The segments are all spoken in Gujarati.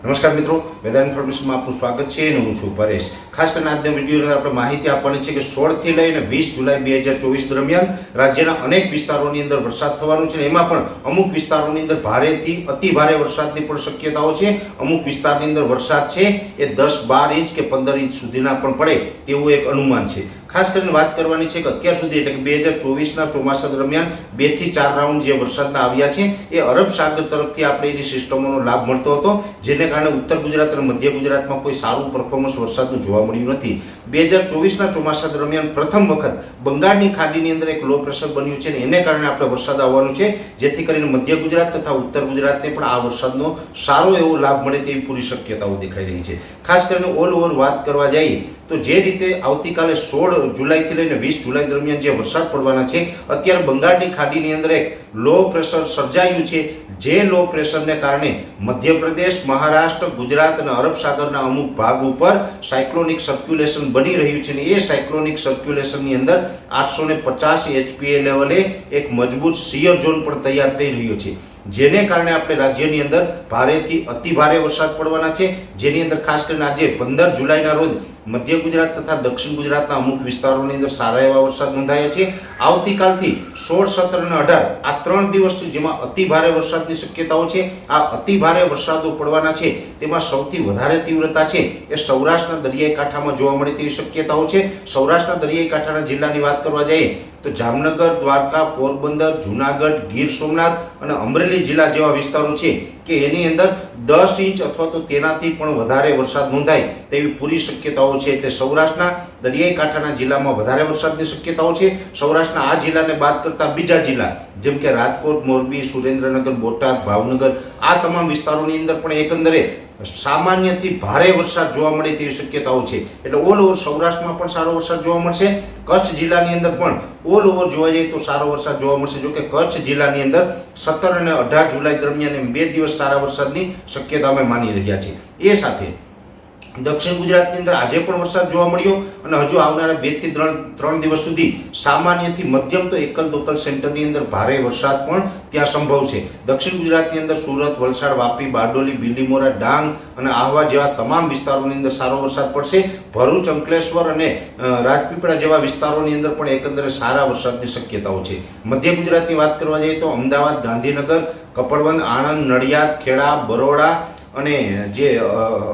નમસ્કાર મિત્રો વેધર ઇન્ફોર્મેશનમાં આપનું સ્વાગત છે અને હું છું પરેશ. ખાસ કરીને આજના વિડીયોની આપણે માહિતી આપવાની છે કે સોળથી લઈને વીસ જુલાઈ બે હજાર ચોવીસ દરમિયાન રાજ્યના અનેક વિસ્તારોની અંદર વરસાદ થવાનો છે અને એમાં પણ અમુક વિસ્તારોની અંદર ભારેથી અતિ ભારે વરસાદની પણ શક્યતાઓ છે. અમુક વિસ્તારની અંદર વરસાદ છે એ દસ બાર ઇંચ કે પંદર ઇંચ સુધીના પણ પડે તેવું એક અનુમાન છે. ખાસ કરીને વાત કરવાની છે કે અત્યાર સુધી એટલે કે બે હજાર ચોવીસના ચોમાસા દરમિયાન બેથી ચાર રાઉન્ડ જે વરસાદના આવ્યા છે, એ અરબ સાગર તરફથી આપણે એની સિસ્ટમોનો લાભ મળતો હતો, જેને કારણે ઉત્તર ગુજરાત અને મધ્ય ગુજરાતમાં કોઈ સારું પરફોર્મન્સ વરસાદનું જોવા મળ્યું નથી. બે હજાર ચોવીસના ચોમાસા દરમિયાન પ્રથમ વખત બંગાળની ખાડીની અંદર એક લો પ્રેશર બન્યું છે અને એને કારણે આપણે વરસાદ આવવાનું છે, જેથી કરીને મધ્ય ગુજરાત તથા ઉત્તર ગુજરાતને પણ આ વરસાદનો સારો એવો લાભ મળે તેવી પૂરી શક્યતાઓ દેખાઈ રહી છે. ખાસ કરીને ઓલ ઓવર વાત કરવા જઈએ, તો જે રીતે આવતીકાલે સોળ જુલાઈથી લઈને વીસ જુલાઈ દરમિયાન જે વરસાદ પડવાના છે, અત્યારે બંગાળની ખાડીની અંદર એક લો પ્રેશર સર્જાયું છે. જે લો પ્રેશરને કારણે મધ્યપ્રદેશ, મહારાષ્ટ્ર, ગુજરાત અને અરબ સાગરના અમુક ભાગ ઉપર સાયક્લોનિક સર્ક્યુલેશન બની રહ્યું છે ને એ સાયક્લોનિક સર્ક્યુલેશનની અંદર આઠસો ને પચાસ એચપીએ લેવલે એક મજબૂત સિયર ઝોન પણ તૈયાર થઈ રહ્યો છે. જેને કારણે આપણે રાજ્યની અંદર ભારેથી અતિ ભારે વરસાદ પડવાના છે. જેની અંદર ખાસ કરીને આજે પંદર જુલાઈના રોજ મધ્ય ગુજરાત તથા દક્ષિણ ગુજરાતના અમુક વિસ્તારોની અંદર સારા એવા વરસાદ નોંધાયા છે. આવતીકાલથી સોળ, સત્તર અને અઢાર આ ત્રણ દિવસ જેમાં અતિ ભારે વરસાદની શક્યતાઓ છે. આ અતિ ભારે વરસાદો પડવાના છે. તેમાં સૌથી વધારે તીવ્રતા છે એ સૌરાષ્ટ્રના દરિયાઈ કાંઠામાં જોવા મળે તેવી શક્યતાઓ છે. સૌરાષ્ટ્રના દરિયાઈ કાંઠાના જિલ્લાની વાત કરવા જઈએ તો જામનગર, દ્વારકા, પોરબંદર, જુનાગઢ, ગીર સોમનાથ અને અમરેલી જિલ્લા જેવા વિસ્તારો છે. કે એની અંદર દસ ઇંચ અથવા તો તેનાથી પણ વધારે વરસાદ નોંધાય તેવી પૂરી શક્યતાઓ છે એટલે સૌરાષ્ટ્રના દરિયાઈ કાંઠાના જિલ્લામાં વધારે વરસાદની શક્યતાઓ છે. સૌરાષ્ટ્રના આ જિલ્લાને બાદ કરતા બીજા જિલ્લા, જેમ કે રાજકોટ, મોરબી, સુરેન્દ્રનગર, બોટાદ, ભાવનગર, આ તમામ વિસ્તારોની અંદર પણ એકંદરે સામાન્યથી ભારે વરસાદ જોવા મળે તેવી શક્યતાઓ છે. એટલે ઓલ ઓવર સૌરાષ્ટ્રમાં પણ સારો વરસાદ જોવા મળશે. કચ્છ જિલ્લાની અંદર પણ ઓલ ઓવર જોવા જઈએ તો સારો વરસાદ જોવા મળશે. જો કે કચ્છ જિલ્લાની અંદર સત્તર અને અઢાર જુલાઈ દરમિયાન બે દિવસ સારા વરસાદની શક્યતા અમે માની રહ્યા છીએ. એ સાથે દક્ષિણ ગુજરાતની અંદર આજે પણ વરસાદ જોવા મળ્યો અને હજુ આવનારા બેથી ત્રણ ત્રણ દિવસ સુધી સામાન્યથી મધ્યમ તો એકલ દોકલ સેન્ટરની અંદર ભારે વરસાદ પણ ત્યાં સંભવ છે. દક્ષિણ ગુજરાતની અંદર સુરત, વલસાડ, વાપી, બારડોલી બિલીમોરા ડાંગ અને આહવા જેવા તમામ વિસ્તારોની અંદર સારો વરસાદ પડશે. ભરૂચ, અંકલેશ્વર અને રાજપીપળા જેવા વિસ્તારોની અંદર પણ એકંદરે સારા વરસાદની શક્યતાઓ છે. મધ્ય ગુજરાતની વાત કરવા જઈએ તો અમદાવાદ, ગાંધીનગર કપડવંદ આણંદ, નડિયાદ, ખેડા, બરોડા અને જે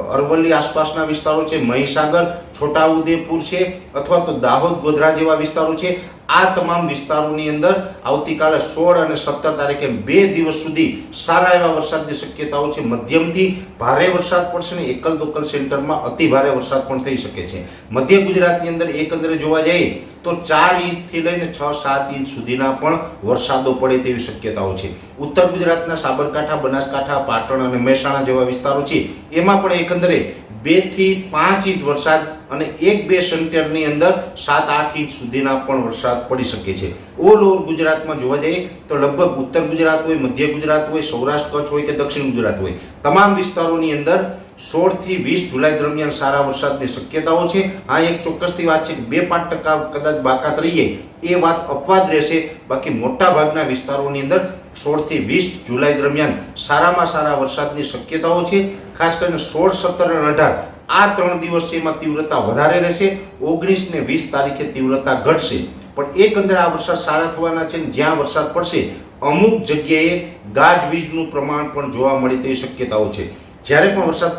અરવલ્લી આસપાસના વિસ્તારો છે મહીસાગર છોટાઉદેપુર છે અથવા તો દાહોદ, ગોધરા જેવા વિસ્તારો છે. આ તમામ વિસ્તારોની અંદર આવતીકાલે સોળ અને સત્તર તારીખે બે દિવસ સુધી સારા એવા વરસાદની શક્યતાઓ છે. મધ્યમથી ભારે વરસાદ પડશે ને એકલ દોકલ સેન્ટરમાં અતિ ભારે વરસાદ પણ થઈ શકે છે. મધ્ય ગુજરાતની અંદર એકંદરે જોવા જઈએ તો ચાર ઇંચથી લઈને છ, સાત ઇંચ સુધીના પણ વરસાદો પડે તેવી શક્યતાઓ છે. ઉત્તર ગુજરાતના સાબરકાંઠા, બનાસકાંઠા, પાટણ અને મહેસાણા જેવા વિસ્તારો છે. એમાં પણ એકંદરે બેથી પાંચ ઇંચ વરસાદ અને એક બે સેન્ટરની અંદર સાત, આઠ ઇંચ સુધીના પણ વરસાદ પડી શકે છે. ઓલ ઓવર ગુજરાતમાં જોવા જઈએ તો લગભગ ઉત્તર ગુજરાત હોય, મધ્ય ગુજરાત હોય, સૌરાષ્ટ્ર કચ્છ હોય કે દક્ષિણ ગુજરાત હોય, તમામ વિસ્તારોની અંદર સોળથી વીસ જુલાઈ દરમિયાન સારા વરસાદની શક્યતાઓ છે. આ એક ચોક્કસથી વાત છે કે બે પાંચ ટકા કદાચ બાકાત રહીએ, એ વાત અપવાદ રહેશે. બાકી મોટા ભાગના વિસ્તારોની અંદર સોળથી વીસ જુલાઈ દરમિયાન સારામાં સારા વરસાદની શક્યતાઓ છે. ખાસ કરીને સોળ, સત્તર અને અઢાર, આ ત્રણ દિવસ એમાં તીવ્રતા વધારે રહેશે. ઓગણીસ ને વીસ તારીખે તીવ્રતા ઘટશે. પણ એકંદરે આ વરસાદ સારા થવાના છે જ્યાં વરસાદ પડશે, અમુક જગ્યાએ ગાજવીજનું પ્રમાણ પણ જોવા મળે તેવી શક્યતાઓ છે. જ્યારે પણ વરસાદ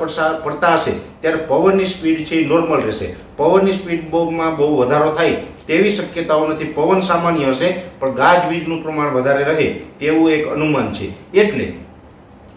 પડતા હશે, ત્યારે પવનની સ્પીડ છે એ નોર્મલ રહેશે. પવનની સ્પીડ બહુમાં બહુ વધારો થાય તેવી શક્યતાઓ નથી. પવન સામાન્ય હશે, પણ ગાજવીજનું પ્રમાણ વધારે રહે તેવું એક અનુમાન છે. એટલે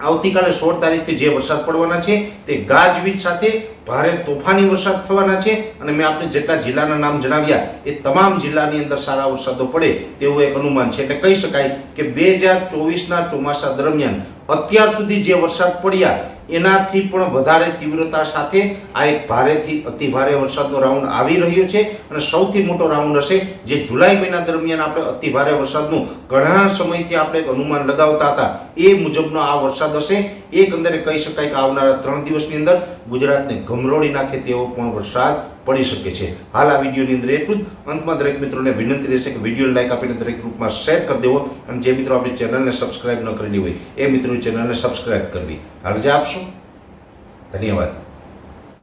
આવતીકાલે સોળ તારીખથી જે વરસાદ પડવાના છે તે ગાજવીજ સાથે ભારે તોફાની વરસાદ થવાના છે અને મેં આપને જેટલા જિલ્લાના નામ જણાવ્યા એ તમામ જિલ્લાની અંદર સારા વરસાદો પડે તેવું એક અનુમાન છે. એટલે કહી શકાય કે બે હજાર ચોવીસના ચોમાસા દરમિયાન અત્યાર સુધી જે વરસાદ પડ્યા એનાથી પણ વધારે તીવ્રતા સાથે આ એક ભારેથી અતિ ભારે વરસાદનો રાઉન્ડ આવી રહ્યો છે અને સૌથી મોટો રાઉન્ડ હશે જે જુલાઈ મહિના દરમિયાન આપણે અતિ ભારે વરસાદનું ઘણા સમયથી આપણે એક અનુમાન લગાવતા હતા. એ મુજબનો આ વરસાદ હશે. એકંદરે કહી શકાય કે આવનારા ત્રણ દિવસની અંદર ગુજરાતને ગમરોળી નાખે તેવો પણ વરસાદ પડી શકે છે. હાલ આ વિડીયોની અંદર એટલું જ. અંતમાં દરેક મિત્રોને વિનંતી રહેશે કે વીડિયો લાઈક આપીને દરેક ગ્રુપમાં શેર કરી દેવો. અને જે મિત્રો આપણી ચેનલને સબસ્ક્રાઇબ ન કરેલી હોય, એ મિત્રો ચેનલને સબસ્ક્રાઇબ કરવી. હાલ જે આપશો. ધન્યવાદ.